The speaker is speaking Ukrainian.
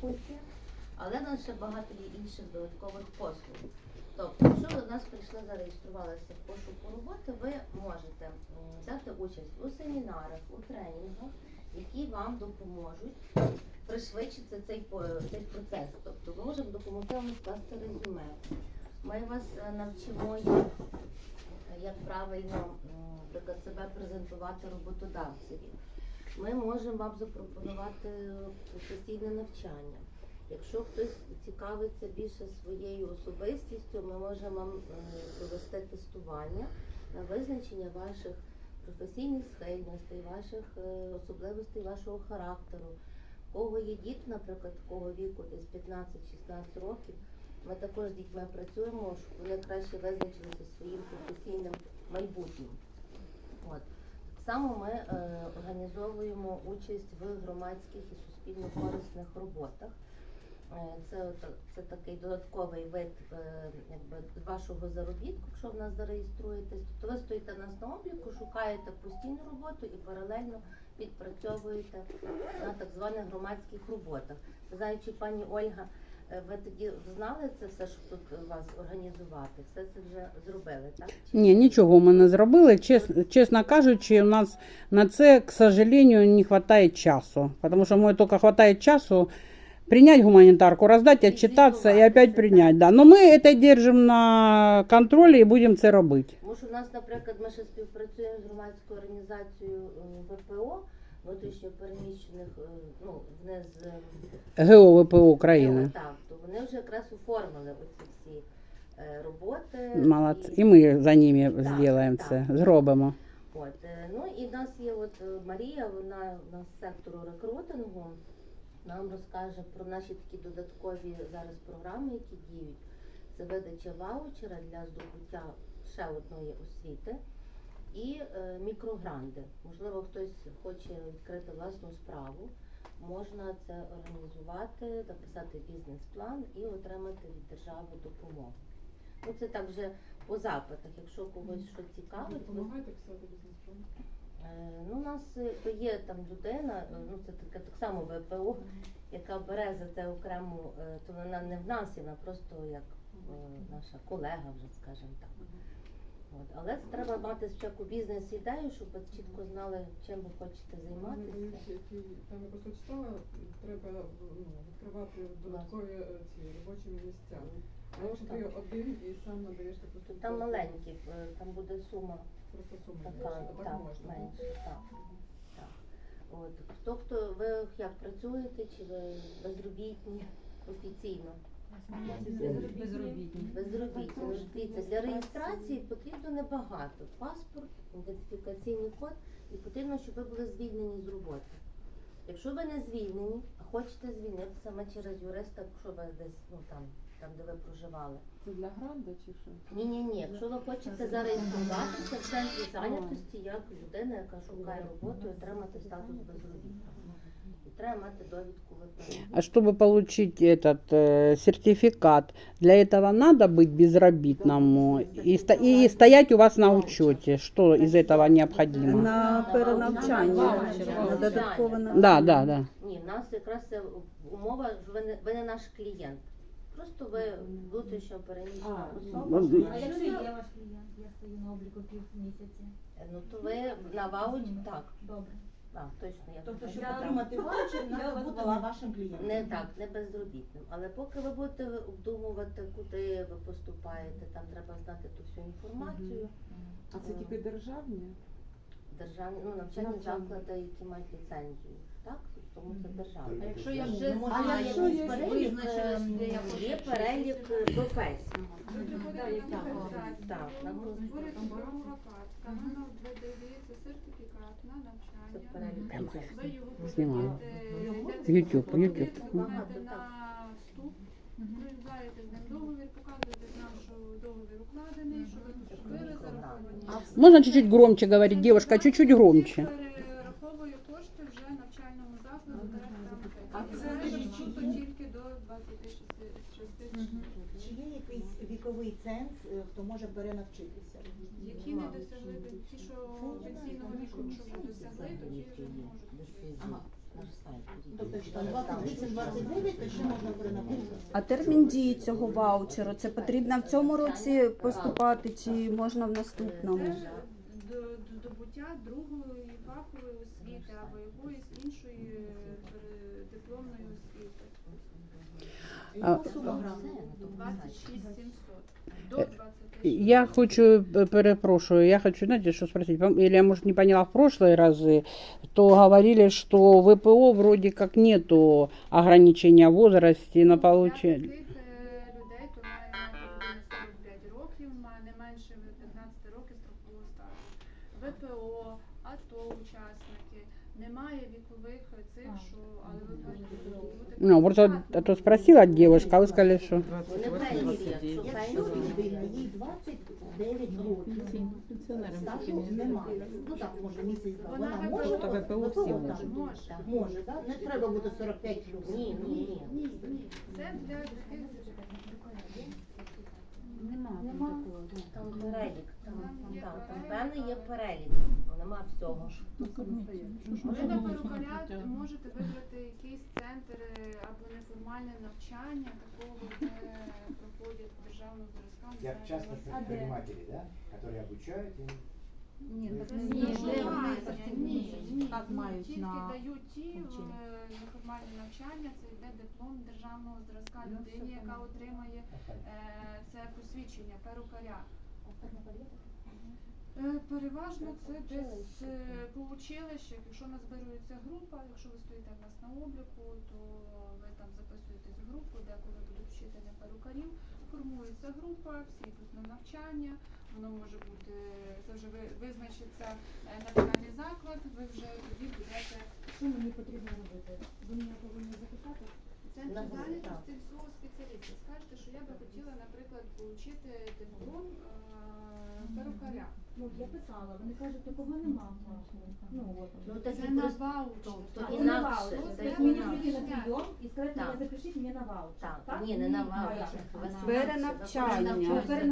функція, але нас ще багато є інших додаткових послуг. Тобто, якщо ви до нас прийшли, зареєструвалися в пошуку роботи, ви можете взяти участь у семінарах, у тренінгах, які вам допоможуть пришвидшити цей, цей процес. Тобто ми можемо допомогти вам скласти резюме. Ми вас е, навчимо, як правильно наприклад, себе презентувати роботодавцеві. Ми можемо вам запропонувати професійне навчання. Якщо хтось цікавиться більше своєю особистістю, ми можемо вам е, провести тестування на визначення ваших професійних схильностей, ваших е, особливостей вашого характеру. Кого є діти, наприклад, такого віку, десь 15-16 років, ми також з дітьми працюємо, щоб вони краще визначилися своїм професійним майбутнім. От. Само ми е, організовуємо участь в громадських і суспільно корисних роботах. Е, Це, це такий додатковий вид е, якби, вашого заробітку, якщо в нас зареєструєтесь. Тобто ви стоїте нас на обліку, шукаєте постійну роботу і паралельно відпрацьовуєте на так званих громадських роботах. Не пані Ольга, ви тоді знали це все, щоб тут е, вас організувати? Все це вже зробили, так? Ні, нічого ми не зробили. Чесно, чесно кажучи, у нас на це, к сожалению, не вистачає часу. Тому що мені тільки вистачає часу принять гуманитарку, роздати, отчитаться і опять принять. Да. Но ми це держимо на контролі і будемо це робити. Що в нас, наприклад, ми ще співпрацюємо з громадською організацією е, ВПО, внутрішньо переміщених, е, ну, вони з е, ГО ВПО України. Так, то вони вже якраз оформили оці всі е, роботи. Молодці. І- І ми за ними зробимо це, зробимо. От, ну і в нас є от Марія, вона у нас з сектору рекрутингу. Нам розкаже про наші такі додаткові зараз програми, які діють. Це видача ваучера для здобуття ще одної освіти і е, мікрогранди. Можливо, хтось хоче відкрити власну справу. Можна це організувати, написати бізнес-план і отримати від держави допомогу. Ну це так вже по запитах. Якщо когось що цікавить, ви Допомагаєте писати бізнес-план? Е, Ну, у нас е, є там людина, ну це таке так само ВПО, яка бере за це окрему, е, то вона не в нас, вона просто як наша колега, вже скажімо так. От. Але це треба мати спочатку бізнес-ідею, щоб ви чітко знали, чим ви хочете займатися. там я просто читала, треба ну, відкривати додаткові е, ці робочі місця. Ну, якщо ти так. один і сам надаєш таку Тут там маленькі, е, там буде сума Просто сума така, а так так, можна. менше, так. так. От. Хто хто ви як працюєте, чи ви безробітні офіційно? Безробітні. Безробітні. Ну, Дивіться, для реєстрації потрібно небагато. Паспорт, ідентифікаційний код і потрібно, щоб ви були звільнені з роботи. Якщо ви не звільнені, а хочете звільнитися саме через юриста, якщо ви десь ну там, там де ви проживали. Це для гранда чи що? Ні, ні, ні. Якщо ви хочете зареєструватися в центрі зайнятості як людина, яка шукає роботу і отримати статус безробітного. І треба мати довідку ВПО. А чтобы получить этот э, сертификат, для этого надо быть безработному и, сто- и стоять у вас на учете. Что из этого необходимо? На перенавчання, на додаткове навчання. Да, да, да. Ні, в нас якраз це умова, що ви не, ви не наш клієнт. Просто ви внутрішньо переміщена А, особа. ну, А якщо я ваш клієнт, я стою на обліку півмісяці. Ну то ви на вауч, так, Добре. так, точно я Тобто, щоб отримати ваучер, треба бути вашим клієнтом. Не так, не безробітним. Але поки ви будете обдумувати, куди ви поступаєте, там треба знати ту всю інформацію. А це тільки державні? Державні ну, навчальні Навчальні. заклади, які мають ліцензію. Так? Тому це державне. А якщо я Ну, вже може, знаю, визначилась, перелік, де я Є перелік е, професій. Так, Створюється правова картка, вона видається сертифікат на Це навчання. перелік. Ви його Знімаю. подаєте В YouTube, в YouTube. подаєте Багато, на вступ, Мгм. Укладений, що ви поступили, зараховані. Можно чуть-чуть громче говорить, девушка, чуть-чуть громче. Перераховує кошти вже навчальному закладу та А це Це чи- тільки до 26 Чи є якийсь віковий ценз, е, хто може перенавчитися? які не досягли ті, що пенсійного віку, що вже досягли, то ті вже не можуть. Ага. Тобто, якщо там 28-29, то ще можна перенаписати. А термін дії цього ваучеру це потрібно в цьому році поступати чи можна в наступному? Це ж до- до здобуття другої фахової освіти або якоїсь іншої е, пере- дипломної освіти. А, Яка сума грам? 26 700 до Е, 20 Я хочу, э, перепрошую, я хочу, знаете, что спросить, Пом- или я, может, не поняла в прошлые разы, то говорили, что ВПО вроде как нету ограничения в возрасте на Для получение. Ну, просто а то спросила девушка, а вы сказали, что... Вони пенсії, якщо Якщо пенсію, людина, їй 29 років, стажу немає. Ну так, може місяць-два. Вона Вона ВПО. може? Та ВПО всі може. Може. Може, так? Не треба бути 45 плюс. ні, ні, ні. Це для таких Нема. Там перелік, там, Там там, там певний є але- перелік, нема всього. Ви на перукаря можете вибрати якийсь центр е, або неформальне навчання, такого, де проходять державну зразка. не Как вас- предприниматели, да, которые обучают им. Ні, так не ні, ні, ні, ні, мають тільки на дають ті е, навчання. неформальне навчання, це йде диплом державного зразка людині, яка отримає е, це посвідчення перукаря. Е, Переважно це десь е, по училищах, якщо назбирується група, якщо ви стоїте в нас на обліку, то ви там записуєтесь в групу, де коли будуть вчителі перукарів, формується група, всі йдуть на навчання, воно може бути, це вже ви- визначиться е, навчальний заклад, ви вже тоді будете Що мені потрібно робити? Ви мене повинні записати? групу, зайнятості свого спеціаліста. Скажете, що я би хотіла, наприклад, отримати диплом е, перукаря. Ну, я писала, вони кажуть, такого нема. Ну, от. Ну, Це такі на просто- ваучер. то А, інакше, це на ваучер. Тобто інакше. мені прийти на прийом і сказати, Так. мені запишіть мені на ваучер. Так, ні, не на ваучер. а У вас на- інакше, Перенавчання.